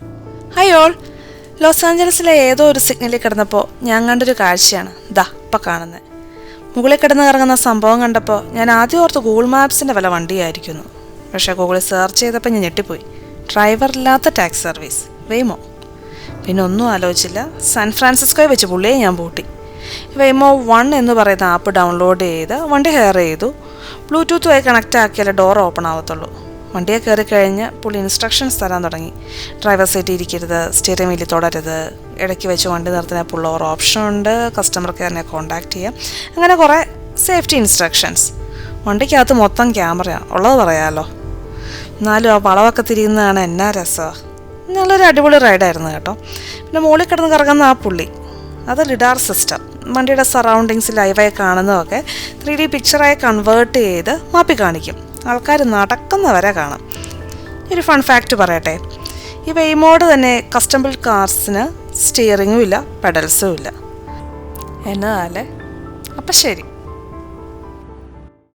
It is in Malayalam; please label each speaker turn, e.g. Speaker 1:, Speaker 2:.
Speaker 1: ഹായ് ഓൾ ലോസ് ആഞ്ചലസിലെ ഏതോ ഒരു സിഗ്നലിൽ കിടന്നപ്പോൾ ഞാൻ കണ്ടൊരു കാഴ്ചയാണ്. ദാ ഇപ്പം കാണുന്നത് മുകളിൽ കിടന്ന് കറങ്ങുന്ന സംഭവം കണ്ടപ്പോൾ ഞാൻ ആദ്യം ഓർത്ത് ഗൂഗിൾ മാപ്സിന്റെ വില വണ്ടിയായിരിക്കുന്നു. പക്ഷേ ഗൂഗിളിൽ സെർച്ച് ചെയ്തപ്പോൾ ഞാൻ ഞെട്ടിപ്പോയി. ഡ്രൈവർ ഇല്ലാത്ത ടാക്സ് സർവീസ് വെയ്മോ പിന്നെ ഒന്നും ആലോചിച്ചില്ല. സാൻ ഫ്രാൻസിസ്കോയിൽ വെച്ച് പുള്ളിയെ ഞാൻ പൂട്ടി. വെയ്മോ വൺ എന്ന് പറയുന്ന ആപ്പ് ഡൗൺലോഡ് ചെയ്ത് വണ്ടി ഹെയർ ചെയ്തു. ബ്ലൂടൂത്തുമായി കണക്റ്റ് ആക്കിയാലേ ഡോർ ഓപ്പൺ ആവത്തുള്ളൂ. വണ്ടിയെ കയറി കഴിഞ്ഞ് പുള്ളി ഇൻസ്ട്രക്ഷൻസ് തരാൻ തുടങ്ങി. ഡ്രൈവർ സീറ്റ് ഇരിക്കരുത് സ്റ്റിയറിംഗ് വീലിൽ തുടരുത്. ഇടയ്ക്ക് വെച്ച് വണ്ടി നിർത്തുന്ന പുള്ള ഓപ്ഷൻ ഉണ്ട് കസ്റ്റമർ കെയറിനെ കോൺടാക്ട് ചെയ്യാം. അങ്ങനെ കുറേ സേഫ്റ്റി ഇൻസ്ട്രക്ഷൻസ് വണ്ടിക്കകത്ത് മൊത്തം ക്യാമറയാണ് ഉള്ളത് പറയാമല്ലോ എന്നാലും ആ വളവൊക്കെ തിരിയുന്നതാണ് എന്നാ രസമാണ് നല്ലൊരു അടിപൊളി റൈഡായിരുന്നു കേട്ടോ. പിന്നെ മുകളിൽ കിടന്ന് കറങ്ങുന്ന ആ പുള്ളി അത് ലിഡാർ സിസ്റ്റം വണ്ടിയുടെ സറൗണ്ടിങ്സ് ലൈവായി കാണുന്നതൊക്കെ ത്രീ ഡി പിക്ചറായി കൺവേർട്ട് ചെയ്ത് മാപ്പി കാണിക്കും ആൾക്കാർ നടക്കുന്നവരെ കാണാം. ഒരു ഫൺ ഫാക്റ്റ് പറയട്ടെ. ഈ വെയ്മോഡ് തന്നെ കസ്റ്റമ്പിൾ കാർസിന് സ്റ്റിയറിങ്ങും ഇല്ല പെഡൽസും ഇല്ല. എന്നതല്ലേ അപ്പം ശരി.